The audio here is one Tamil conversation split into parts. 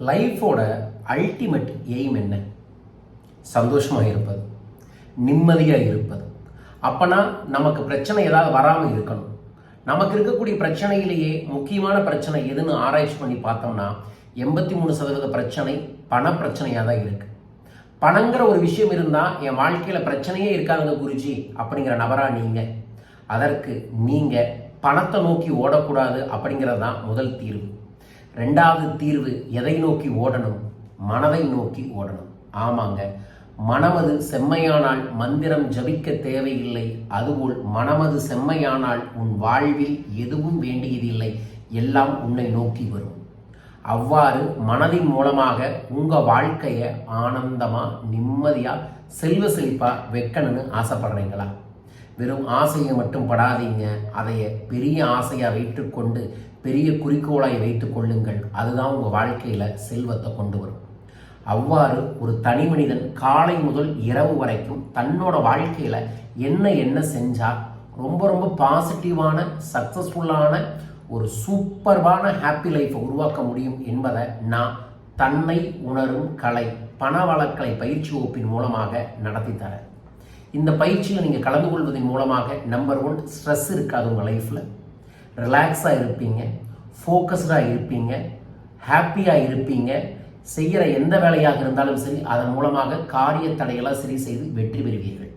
லைஃபோட அல்டிமேட் எய்ம் என்ன? சந்தோஷமாக இருப்பது. நிம்மதியாக இருப்பது. அப்போனா நமக்கு பிரச்சனை ஏதாவது வராமல் இருக்கணும். நமக்கு இருக்கக்கூடிய பிரச்சனையிலேயே முக்கியமான பிரச்சனை எதுன்னு ஆராய்ச்சி பண்ணி பார்த்தோம்னா எண்பத்தி மூணு சதவீத பிரச்சனை பண பிரச்சனையாக தான் இருக்குது பணங்கிற ஒரு விஷயம் இருந்தால் என் வாழ்க்கையில் பிரச்சனையே இருக்காதுங்க குருஜி அப்படிங்கிற நபரா நீங்கள் அதற்கு நீங்கள் பணத்தை நோக்கி ஓடக்கூடாது அப்படிங்கிறது தான் முதல் தீர்வு. ரெண்டாவது தீர்வு எதை நோக்கி ஓடணும்? மனதை நோக்கி ஓடணும். ஆமாங்க. மனமது செம்மையானால் மந்திரம் ஜபிக்க தேவையில்லை. அதுபோல் மனமது செம்மையானால் உன் வாழ்வில் எதுவும் வேண்டியதில்லை. எல்லாம் உன்னை நோக்கி வரும். அவ்வாறு மனதின் மூலமாக உங்கள் வாழ்க்கையை ஆனந்தமாக நிம்மதியாக செல்வ செழிப்பாக வைக்கணும்னு ஆசைப்படுறீங்களா? வெறும் ஆசையை மட்டும் படாதீங்க. அதைய பெரிய ஆசையாக வைத்துக்கொண்டு பெரிய குறிக்கோளாய் வைத்து கொள்ளுங்கள் அதுதான் உங்கள் வாழ்க்கையில் செல்வத்தை கொண்டு வரும். அவ்வாறு ஒரு தனி மனிதன் காலை முதல் இரவு வரைக்கும் தன்னோட வாழ்க்கையில் என்ன என்ன செஞ்சால் ரொம்ப ரொம்ப பாசிட்டிவான சக்ஸஸ்ஃபுல்லான ஒரு சூப்பர்வான ஹாப்பி லைஃப்பை உருவாக்க முடியும் என்பதை நான் தன்னை உணரும் கலை பண வழக்கலை பயிற்சி வகுப்பின் மூலமாக நடத்தி தரேன். இந்த பயிற்சியில் நீங்கள் கலந்து கொள்வதன் மூலமாக நம்பர் ஒன் ஸ்ட்ரெஸ் இருக்காது உங்கள் லைஃப்பில் ரிலாக்ஸாக இருப்பீங்க ஃபோக்கஸ்டாக இருப்பீங்க ஹாப்பியாக இருப்பீங்க. செய்கிற எந்த வேலையாக இருந்தாலும் சரி அதன் மூலமாக காரிய தடையெல்லாம் சரி செய்து வெற்றி பெறுவீர்கள்.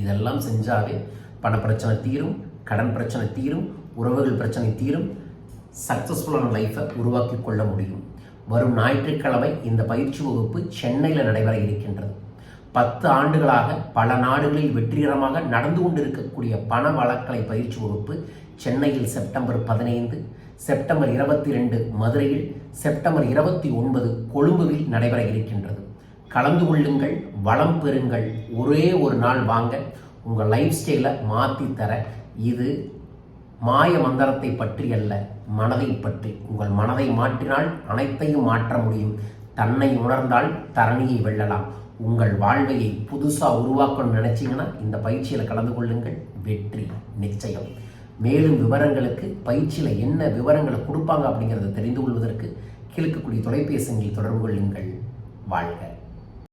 இதெல்லாம் செஞ்சாவே பண பிரச்சனை தீரும் கடன் பிரச்சனை தீரும் உறவுகள் பிரச்சனை தீரும் சக்ஸஸ்ஃபுல்லான லைஃப்பை உருவாக்கி கொள்ள முடியும். வரும் ஞாயிற்றுக்கிழமை இந்த பயிற்சி வகுப்பு சென்னையில் நடைபெற இருக்கின்றது. பத்து ஆண்டுகளாக பல நாடுகளில் வெற்றிகரமாக நடந்து கொண்டிருக்கக்கூடிய பண வழக்கலை பயிற்சி வகுப்பு சென்னையில் செப்டம்பர் பதினைந்து செப்டம்பர் இருபத்தி ரெண்டு மதுரையில் செப்டம்பர் இருபத்தி ஒன்பது கொழும்புவில் நடைபெற இருக்கின்றது. கலந்து கொள்ளுங்கள் வளம் பெறுங்கள் ஒரே ஒரு நாள் வாங்க. உங்கள் லைஃப் ஸ்டைலை மாற்றி தர. இது மாய மந்திரத்தை பற்றி அல்ல மனதை பற்றி. உங்கள் மனதை மாற்றினால் அனைத்தையும் மாற்ற முடியும். தன்னை உணர்ந்தால் தரணியை வெல்லலாம். உங்கள் வாழ்வையை புதுசாக உருவாக்கணும்னு நினச்சிங்கன்னா இந்த பயிற்சியில் கலந்து கொள்ளுங்கள். வெற்றி நிச்சயம். மேலும் விவரங்களுக்கு பயிற்சியில் என்ன விவரங்களை கொடுப்பாங்க அப்படிங்கிறத தெரிந்து கொள்வதற்கு கிழக்கக்கூடிய தொலைபேசிகளில் தொடர்பு கொள்ளுங்கள். வாழ்க.